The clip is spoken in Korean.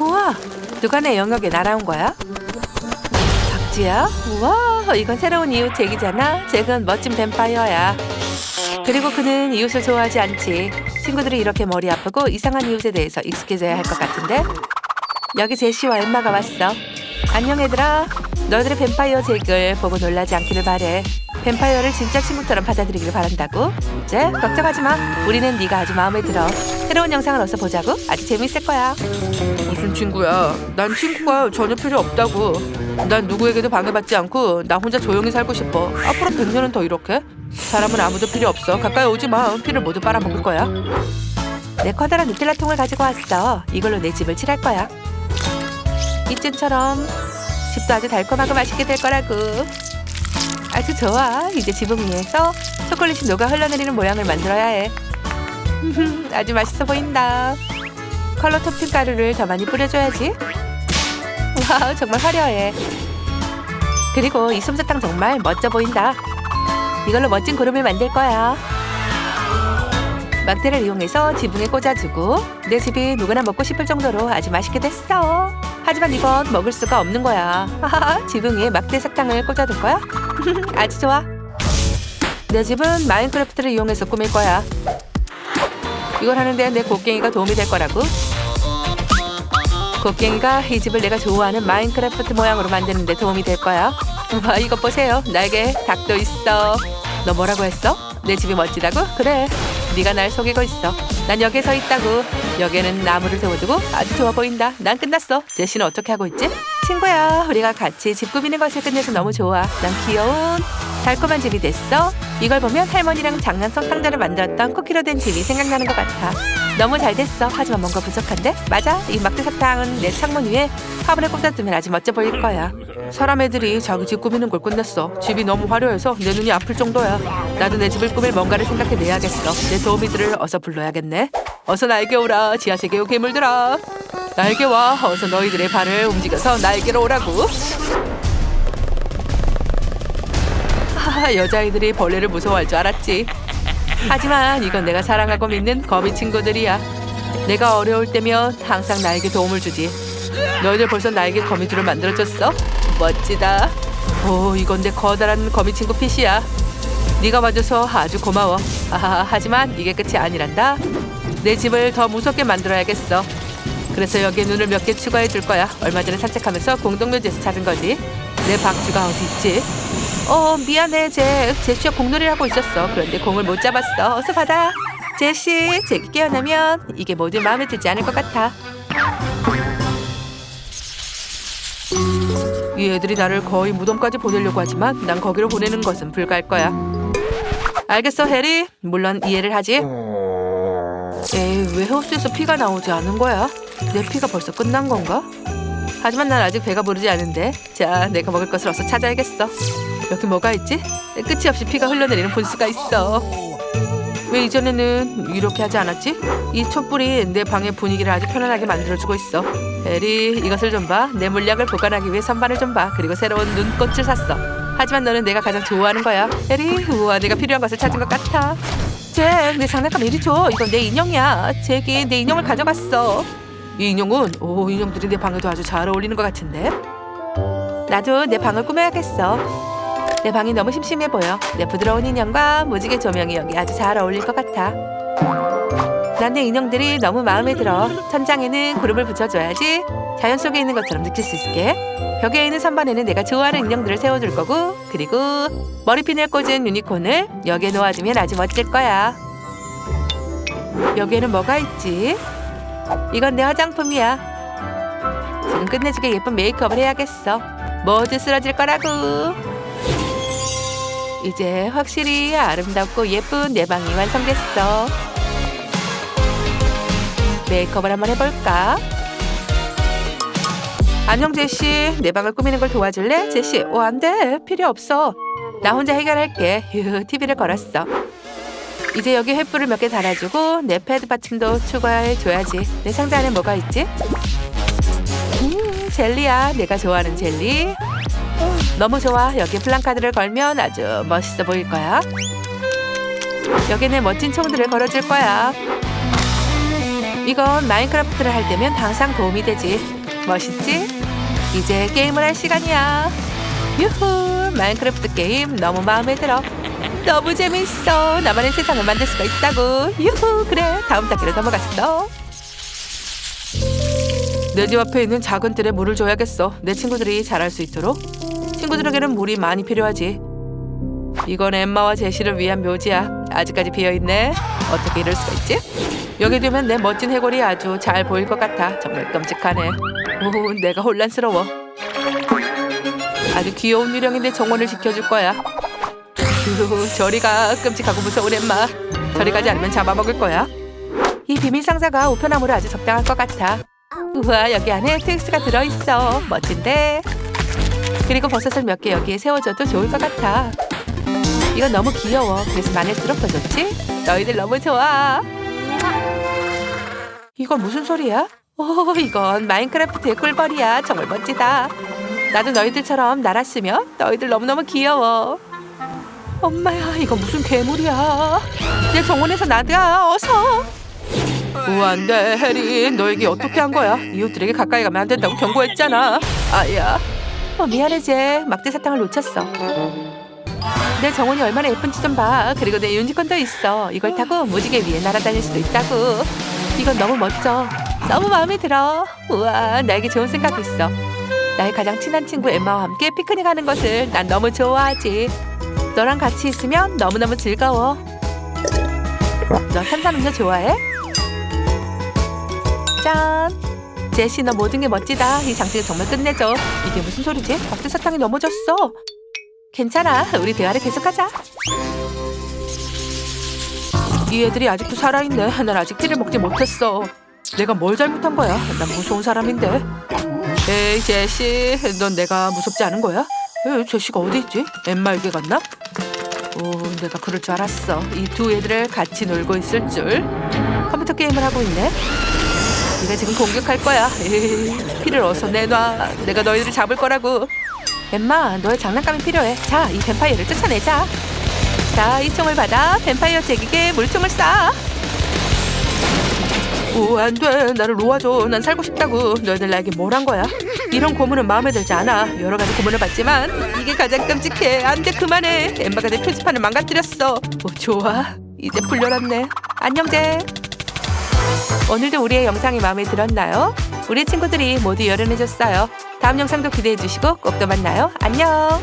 우와, 누가 내 영역에 날아온 거야? 박지야? 우와, 이건 새로운 이웃 잭이잖아. 잭은 멋진 뱀파이어야. 그리고 그는 이웃을 좋아하지 않지. 친구들이 이렇게 머리 아프고 이상한 이웃에 대해서 익숙해져야 할 것 같은데. 여기 제시와 엠마가 왔어. 안녕 얘들아. 너희들의 뱀파이어 잭을 보고 놀라지 않기를 바래. 뱀파이어를 진짜 친구처럼 받아들이기를 바란다고. 이제 걱정하지 마. 우리는 네가 아주 마음에 들어. 새로운 영상을 어서 보자고. 아주 재밌을 거야. 무슨 친구야? 난 친구가 전혀 필요 없다고. 난 누구에게도 방해받지 않고 나 혼자 조용히 살고 싶어. 앞으로 100년은 더 이렇게. 사람은 아무도 필요 없어. 가까이 오지 마. 피를 모두 빨아먹을 거야. 내 커다란 누텔라 통을 가지고 왔어. 이걸로 내 집을 칠할 거야. 이쯤처럼 집도 아주 달콤하고 맛있게 될 거라고. 아주 좋아. 이제 지붕 위에서 초콜릿이 녹아 흘러내리는 모양을 만들어야 해. 아주 맛있어 보인다. 컬러 토핑 가루를 더 많이 뿌려줘야지. 와, 정말 화려해. 그리고 이 솜사탕 정말 멋져 보인다. 이걸로 멋진 구름을 만들 거야. 막대를 이용해서 지붕에 꽂아주고 내 집이 누구나 먹고 싶을 정도로 아주 맛있게 됐어. 하지만 이건 먹을 수가 없는 거야. 지붕 위에 막대 사탕을 꽂아둘 거야? 아주 좋아. 내 집은 마인크래프트를 이용해서 꾸밀 거야. 이걸 하는데 내 곡괭이가 도움이 될 거라고. 곡괭이가 이 집을 내가 좋아하는 마인크래프트 모양으로 만드는 데 도움이 될 거야. 와, 이것 보세요. 날개 닭도 있어. 너 뭐라고 했어? 내 집이 멋지다고? 그래. 네가 날 속이고 있어. 난 여기에 서 있다고. 여기에는 나무를 세워두고 아주 좋아 보인다. 난 끝났어. 제시는 어떻게 하고 있지? 친구야, 우리가 같이 집 꾸미는 것을 끝내서 너무 좋아. 난 귀여운 달콤한 집이 됐어. 이걸 보면 할머니랑 장난성 상자를 만들었던 쿠키로 된 집이 생각나는 것 같아. 너무 잘 됐어. 하지만 뭔가 부족한데? 맞아. 이 막대 사탕은 내 창문 위에 화분에 꽂아두면 아주 멋져 보일 거야. 사람 애들이 자기 집 꾸미는 걸 끝냈어. 집이 너무 화려해서 내 눈이 아플 정도야. 나도 내 집을 꾸밀 뭔가를 생각해내야겠어. 내 도우미들을 어서 불러야겠네. 어서 날개 오라. 지하세계의 괴물들아. 날개 와. 어서 너희들의 발을 움직여서 날개로 오라고. 하하, 여자아이들이 벌레를 무서워할 줄 알았지. 하지만 이건 내가 사랑하고 믿는 거미 친구들이야. 내가 어려울 때면 항상 나에게 도움을 주지. 너희들 벌써 나에게 거미줄을 만들어줬어? 멋지다. 오, 이건 내 커다란 거미 친구 핏이야. 네가 봐줘서 아주 고마워. 아, 하지만 이게 끝이 아니란다. 내 집을 더 무섭게 만들어야겠어. 그래서 여기에 눈을 몇 개 추가해 줄 거야. 얼마 전에 산책하면서 공동묘지에서 찾은 거지. 내 박쥐가 어디 있지? 어, 미안해, 제. 제시가 공놀이를 하고 있었어. 그런데 공을 못 잡았어. 어서 받아. 제시, 제기 깨어나면 이게 모두 마음에 들지 않을 것 같아. 이 애들이 나를 거의 무덤까지 보내려고 하지만 난 거기로 보내는 것은 불가할 거야. 알겠어, 해리. 물론 이해를 하지. 에이, 왜 호스에서 피가 나오지 않은 거야? 내 피가 벌써 끝난 건가? 하지만 난 아직 배가 부르지 않은데. 자, 내가 먹을 것을 어서 찾아야겠어. 여기 뭐가 있지? 끝이 없이 피가 흘러내리는 분수가 있어. 왜 이전에는 이렇게 하지 않았지? 이 촛불이 내 방의 분위기를 아주 편안하게 만들어주고 있어. 에리, 이것을 좀 봐. 내 물약을 보관하기 위해 선반을 좀 봐. 그리고 새로운 눈꽃을 샀어. 하지만 너는 내가 가장 좋아하는 거야. 에리, 우와, 내가 필요한 것을 찾은 것 같아. 잭, 내 장난감 이리 줘. 이건 내 인형이야. 잭이 내 인형을 가져갔어. 이 인형은 오 인형들이 내 방에도 아주 잘 어울리는 것 같은데. 나도 내 방을 꾸며야겠어. 내 방이 너무 심심해 보여. 내 부드러운 인형과 무지개 조명이 여기 아주 잘 어울릴 것 같아. 난 내 인형들이 너무 마음에 들어. 천장에는 구름을 붙여줘야지. 자연 속에 있는 것처럼 느낄 수 있게. 벽에 있는 선반에는 내가 좋아하는 인형들을 세워줄 거고, 그리고 머리핀을 꽂은 유니콘을 여기에 놓아주면 아주 멋질 거야. 여기에는 뭐가 있지? 이건 내 화장품이야. 지금 끝내주게 예쁜 메이크업을 해야겠어. 모두 쓰러질 거라고. 이제 확실히 아름답고 예쁜 내 방이 완성됐어. 메이크업을 한번 해볼까? 안녕 제시, 내 방을 꾸미는 걸 도와줄래? 제시, 오 안돼, 필요 없어. 나 혼자 해결할게. 휴, TV를 걸었어. 이제 여기 횃불을 몇 개 달아주고 내 패드 받침도 추가해줘야지. 내 상자 안에 뭐가 있지? 음, 젤리야. 내가 좋아하는 젤리. 너무 좋아. 여기 플랑카드를 걸면 아주 멋있어 보일 거야. 여기는 멋진 총들을 걸어줄 거야. 이건 마인크래프트를 할 때면 항상 도움이 되지. 멋있지? 이제 게임을 할 시간이야. 유후, 마인크래프트 게임 너무 마음에 들어. 너무 재밌어. 나만의 세상을 만들 수가 있다고. 유후, 그래. 다음 단계로 넘어갔어. 내 집 앞에 있는 작은 뜰에 물을 줘야겠어. 내 친구들이 잘할 수 있도록. 친구들에게는 물이 많이 필요하지. 이건 엠마와 제시를 위한 묘지야. 아직까지 비어 있네. 어떻게 이럴 수가 있지? 여기 두면 내 멋진 해골이 아주 잘 보일 것 같아. 정말 끔찍하네. 오, 내가 혼란스러워. 아주 귀여운 유령인데 정원을 지켜줄 거야. 휴, 저리가 끔찍하고 무서운 엠마. 저리 가지 않으면 잡아먹을 거야. 이 비밀 상자가 우편함으로 아주 적당할 것 같아. 우와, 여기 안에 트윅스가 들어있어. 멋진데? 그리고 버섯을 몇 개 여기에 세워줘도 좋을 것 같아. 이건 너무 귀여워. 그래서 많을수록 더 좋지? 너희들 너무 좋아. 이건 무슨 소리야? 오, 이건 마인크래프트의 꿀벌이야. 정말 멋지다. 나도 너희들처럼 날았으면 너희들 너무너무 귀여워. 엄마야, 이거 무슨 괴물이야? 내 정원에서 나가, 어서. 오, 안 돼, 해리. 너에게 어떻게 한 거야? 이웃들에게 가까이 가면 안 된다고 경고했잖아. 아야. 어, 미안해, 제. 막대 사탕을 놓쳤어. 내 정원이 얼마나 예쁜지 좀 봐. 그리고 내 유니콘도 있어. 이걸 타고 무지개 위에 날아다닐 수도 있다고. 이건 너무 멋져. 너무 마음에 들어. 우와, 나에게 좋은 생각이 있어. 나의 가장 친한 친구 엠마와 함께 피크닉 하는 것을 난 너무 좋아하지. 너랑 같이 있으면 너무너무 즐거워. 너 탄산음료 좋아해? 짠! 제시 너 모든 게 멋지다. 이 장식이 정말 끝내줘. 이게 무슨 소리지? 박대 사탕이 넘어졌어. 괜찮아. 우리 대화를 계속하자. 이 애들이 아직도 살아있네. 난 아직 티를 먹지 못했어. 내가 뭘 잘못한 거야? 난 무서운 사람인데. 에이 제시, 넌 내가 무섭지 않은 거야? 에, 제시가 어디 있지? 엠마에게 갔나? 오, 내가 그럴 줄 알았어. 이 두 애들을 같이 놀고 있을 줄. 컴퓨터 게임을 하고 있네. 네가 지금 공격할 거야. 에이, 피를 어서 내놔. 내가 너희들을 잡을 거라고. 엠마, 너의 장난감이 필요해. 자, 이 뱀파이어를 쫓아내자. 자, 이 총을 받아 뱀파이어 제기게 물총을 쏴. 오, 안 돼. 나를 놓아줘. 난 살고 싶다고. 너희들 나에게 뭘 한 거야? 이런 고문은 마음에 들지 않아. 여러 가지 고문을 받지만 이게 가장 끔찍해. 안 돼, 그만해. 엠마가 내 표지판을 망가뜨렸어. 오, 좋아. 이제 풀려났네. 안녕, 제. 오늘도 우리의 영상이 마음에 들었나요? 우리 친구들이 모두 열연해줬어요. 다음 영상도 기대해주시고 꼭 또 만나요. 안녕.